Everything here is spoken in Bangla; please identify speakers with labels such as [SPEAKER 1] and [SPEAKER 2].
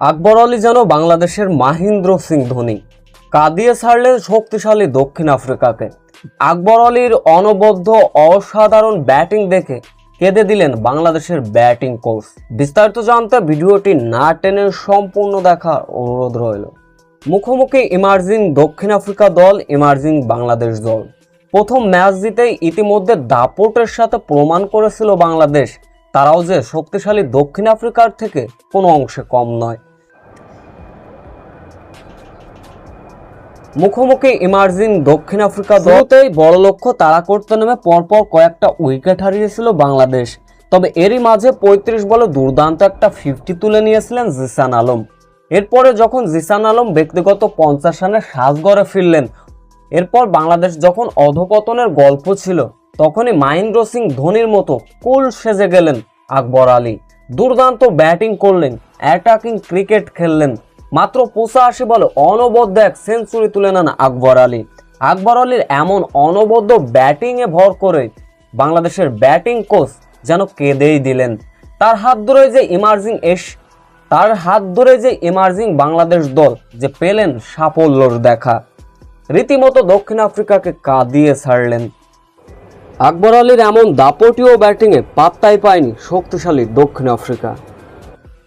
[SPEAKER 1] আকবর আলী যেন বাংলাদেশের মাহিন্দ্র সিং ধোনি, কাঁদিয়ে ছাড়লেন শক্তিশালী দক্ষিণ আফ্রিকাকে। আকবর আলীর অনবদ্য, অসাধারণ ব্যাটিং দেখে কেঁদে দিলেন বাংলাদেশের ব্যাটিং কোচ। বিস্তারিত জানতে ভিডিওটি না টেনে সম্পূর্ণ দেখার অনুরোধ রইল। মুখোমুখি ইমার্জিং দক্ষিণ আফ্রিকা দল, ইমার্জিং বাংলাদেশ দল। প্রথম ম্যাচ জিতেই ইতিমধ্যে দাপটের সাথে প্রমাণ করেছিল বাংলাদেশ তারাও যে শক্তিশালী দক্ষিণ আফ্রিকার থেকে কোনো অংশে কম নয়। মুখোমুখি ইমার্জিং দক্ষিণ আফ্রিকা দলতেই বড় লক্ষ্য তাড়া করতে নেমে পরপর কয়েকটা উইকেট হারিয়েছিল বাংলাদেশ। তবে এরই মাঝে পঁয়ত্রিশ বলে দুর্দান্ত একটা ফিফটি তুলে নিয়েছিলেন জিসান আলম। এরপরে যখন জিসান আলম ব্যক্তিগত পঞ্চাশ রানের সাজগড়ে ফিরলেন এরপর বাংলাদেশ যখন অধপতনের গল্প ছিল তখনই মহেন্দ্র সিং ধোনির মতো কুল সেজে গেলেন আকবর আলী। দুর্দান্ত ব্যাটিং করলেন অ্যাটাকিং ক্রিকেট খেললেন। মাত্র পঁচাশি বলে অনবদ্য এক সেঞ্চুরি তুলে নেন আকবর আলী। আকবর আলীর এমন অনবদ্য ব্যাটিংয়ে ভর করে বাংলাদেশের ব্যাটিং কোচ যেন কেঁদেই দিলেন। তার হাত ধরে যে ইমার্জিং এস তার হাত ধরে যে ইমার্জিং বাংলাদেশ দল যে পেলেন সাফল্যর দেখা। রীতিমতো দক্ষিণ আফ্রিকাকে কাঁদিয়ে ছাড়লেন। আকবর আলীর এমন দাপটীয় ব্যাটিংয়ে পাত্তাই পায়নি শক্তিশালী দক্ষিণ আফ্রিকা।